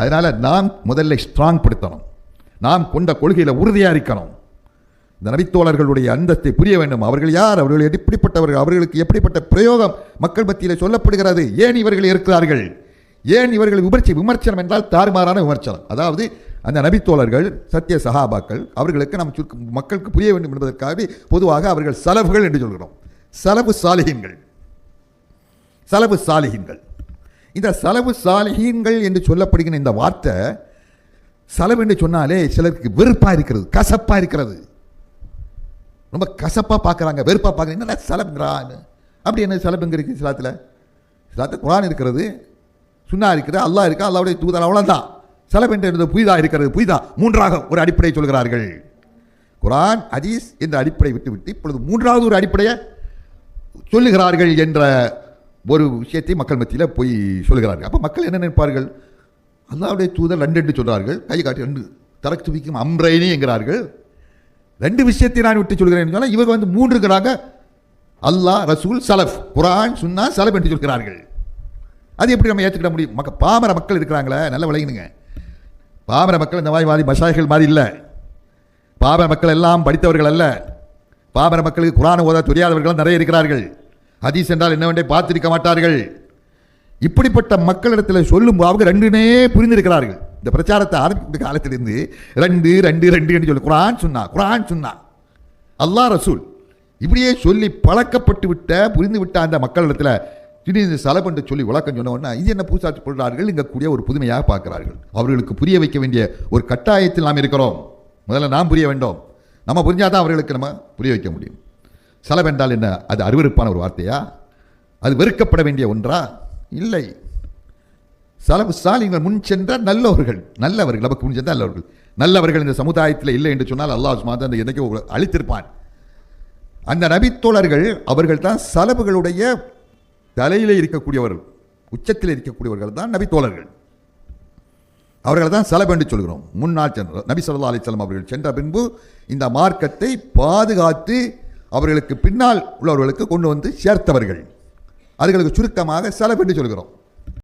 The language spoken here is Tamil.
அதனால் நாம் முதல்ல ஸ்ட்ராங் படுத்தணும் நாம் கொண்ட கொள்கையில் உறுதியாக இருக்கணும் இந்த நபித்தோழர்களுடைய அந்தஸ்தை புரிய வேண்டும். அவர்கள் யார்? அவர்கள் எப்படிப்பட்டவர்கள்? அவர்களுக்கு எப்படிப்பட்ட பிரயோகம் மக்கள் மத்தியில் சொல்லப்படுகிறது? ஏன் இவர்கள் இருக்கிறார்கள்? ஏன் இவர்கள் விமர்சி விமர்சனம் என்றால் தாறுமாறான விமர்சனம். அதாவது அந்த நபித்தோழர்கள் சத்திய சகாபாக்கள் அவர்களுக்கு நாம் சுருக்க மக்களுக்கு புரிய வேண்டும் என்பதற்காக பொதுவாக அவர்கள் செலவுகள் என்று சொல்கிறோம். செலவு சாலிகின்கள். சலவு சாலிகின்கள். இந்த செலவு சாலிகீன்கள் என்று சொல்லப்படுகிற இந்த வார்த்தை செலவு என்று சொன்னாலே சிலருக்கு வெறுப்பாக இருக்கிறது கசப்பாக இருக்கிறது. ரொம்ப கசப்பாக பார்க்குறாங்க வெறுப்பாக பார்க்குறாங்க. என்ன செலவுங்கிறான்னு. அப்படி என்ன செலவுங்க இருக்குது சிலாத்தில் சிலாத்தில் குரான் இருக்கிறது சுன்னா இருக்கிறது அல்லாஹ் இருக்கா அல்லாவுடைய தூதர் அவ்வளோதான் செலவு என்று புய்தா இருக்கிறது புய்தா மூன்றாக ஒரு அடிப்படை சொல்கிறார்கள். குரான் ஹதீஸ் என்ற அடிப்படை விட்டுவிட்டு இப்பொழுது மூன்றாவது ஒரு அடிப்படையை சொல்லுகிறார்கள் என்ற ஒரு விஷயத்தை மக்கள் மத்தியில் போய் சொல்கிறார்கள் அப்போ மக்கள் என்ன நினைப்பார்கள்? அல்லாவுடைய தூதர் ரெண்டு என்று சொல்கிறார்கள் கை காட்டி ரெண்டு தரக்கு துவிக்கும் அம்ரைனி என்கிறார்கள். ரெண்டு விஷயத்தை நான் விட்டு சொல்கிறேன் சொன்னால் இவங்க வந்து மூன்றுங்கிறாங்க அல்லாஹ் ரசூல் சலஃப் குரான் சுன்னா சலஃப் என்று சொல்கிறார்கள். அது எப்படி நம்ம ஏற்றுக்கிட முடியும்? மக்க பாமர மக்கள் இருக்கிறாங்களே நல்ல விளையுனுங்க பாமர மக்கள் இந்த மாதிரி மாதிரி மஷாய்கள் மாதிரி இல்லை. பாமர மக்கள் எல்லாம் படித்தவர்கள் அல்ல. பாமர மக்களுக்கு குரான் ஓத தெரியாதவர்கள் நிறைய இருக்கிறார்கள். ஹதீஸ் என்றால் என்னவென்றே பார்த்திருக்க மாட்டார்கள். இப்படிப்பட்ட மக்களிடத்தில் சொல்லும் அவங்க ரெண்டுனே புரிந்திருக்கிறார்கள். இந்த பிரச்சாரத்தை ஆரம்பித்த காலத்திலிருந்து ரெண்டு ரெண்டு ரெண்டு என்று சொல்லி குரான் சொன்னா குரான் சொன்னா. அல்லாஹ் ரசூல் இப்படியே சொல்லி பழக்கப்பட்டு விட்ட புரிந்து விட்ட அந்த மக்களிடத்தில் திடீர்னு சலப் என்று சொல்லி விளக்கம் சொன்னோன்னா இது என்ன பூசா சொல்கிறார்கள் இங்கே கூடிய ஒரு புதுமையாக பார்க்கிறார்கள். அவர்களுக்கு புரிய வைக்க வேண்டிய ஒரு கட்டாயத்தில் நாம் இருக்கிறோம். முதல்ல நாம் புரிய வேண்டும். நம்ம புரிஞ்சாதான் அவர்களுக்கு நம்ம புரிய வைக்க முடியும். செலவென்றால் என்ன? அது அருவருப்பான ஒரு வார்த்தையா? அது வெறுக்கப்பட வேண்டிய ஒன்றா? இல்லை. செலவு சாலிங்கள் முன் சென்ற நல்லவர்கள் நல்லவர்கள் நமக்கு முன் சென்ற நல்லவர்கள். நல்லவர்கள் இந்த சமுதாயத்தில் இல்லை என்று சொன்னால் அல்லாஹ் மாதா அந்த என்னைக்கோ அழித்திருப்பான். அந்த நபித்தோழர்கள் அவர்கள் தான் செலவுகளுடைய தலையில் இருக்கக்கூடியவர்கள் உச்சத்தில் இருக்கக்கூடியவர்கள் தான் நபித்தோழர்கள். அவர்கள் தான் செலவு என்று சொல்கிறோம். முன்னாள் சென்ற நபி சொல்லா அலிசல்லாம் அவர்கள் சென்ற பின்பு இந்த மார்க்கத்தை பாதுகாத்து அவர்களுக்கு பின்னால் உள்ளவர்களுக்கு கொண்டு வந்து சேர்த்தவர்கள். அதுகளுக்கு சுருக்கமாக செலவு என்று சொல்கிறோம்.